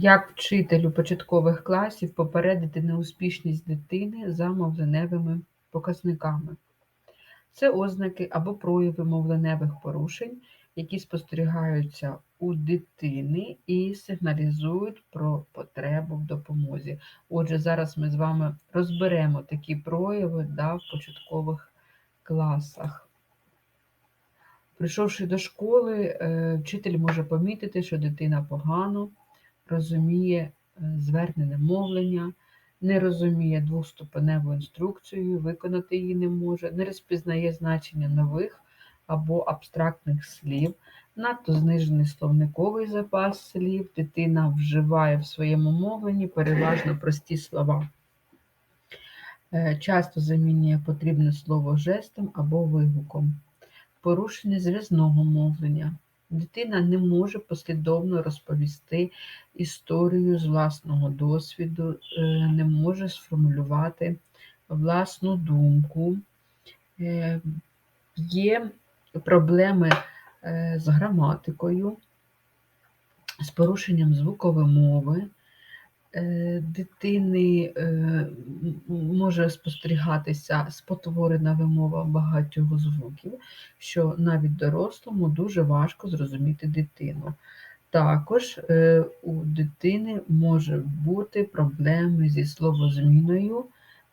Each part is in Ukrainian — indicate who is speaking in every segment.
Speaker 1: Як вчителю початкових класів попередити неуспішність дитини за мовленевими показниками? Це ознаки або прояви мовленевих порушень, які спостерігаються у дитини і сигналізують про потребу в допомозі. Отже, зараз ми з вами розберемо такі прояви да, в початкових класах. Прийшовши до школи, е, вчитель може помітити, що дитина погано розуміє е, звернене мовлення, не розуміє двоступеневу інструкцію, виконати її не може, не розпізнає значення нових або абстрактних слів, надто знижений словниковий запас слів, дитина вживає в своєму мовленні переважно прості слова. Е, часто замінює потрібне слово жестом або вигуком, порушення зв'язного мовлення. Дитина не може послідовно розповісти історію з власного досвіду, е, не може сформулювати власну думку. Е, є проблеми е, з граматикою, з порушенням звукової мови. Дитини може спостерігатися спотворена вимова багатьох звуків, що навіть дорослому дуже важко зрозуміти дитину. Також е, у дитини може бути проблеми зі словозміною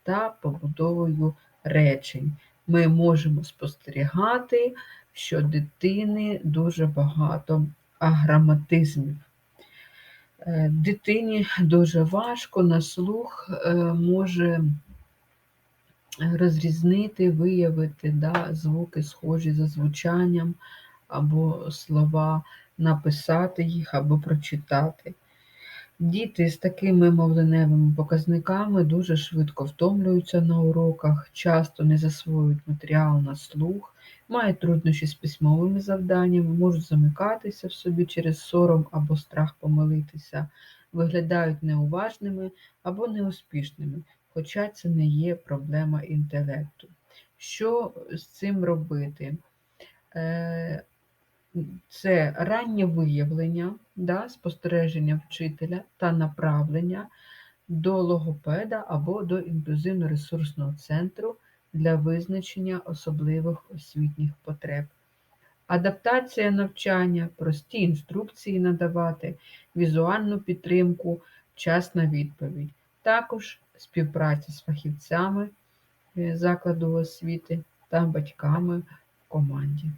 Speaker 1: та побудовою речень. Ми можемо спостерігати, що дитини дуже багато аграматизмів. Е, дитині дуже важко на слух е, може розрізнити, виявити да, звуки, схожі за звучанням, або слова, написати їх або прочитати. Діти з такими мовленевими показниками дуже швидко втомлюються на уроках, часто не засвоюють матеріал на слух, мають труднощі з письмовими завданнями, можуть замикатися в собі через сором або страх помилитися, виглядають неуважними або неуспішними, хоча це не є проблема інтелекту. Що з цим робити? Це раннє виявлення, да, спостереження вчителя та направлення до логопеда або до інклюзивно-ресурсного центру для визначення особливих освітніх потреб. Адаптація навчання, прості інструкції надавати, візуальну підтримку, вчасна відповідь. Також співпраця з фахівцями е, закладу освіти та батьками в команді.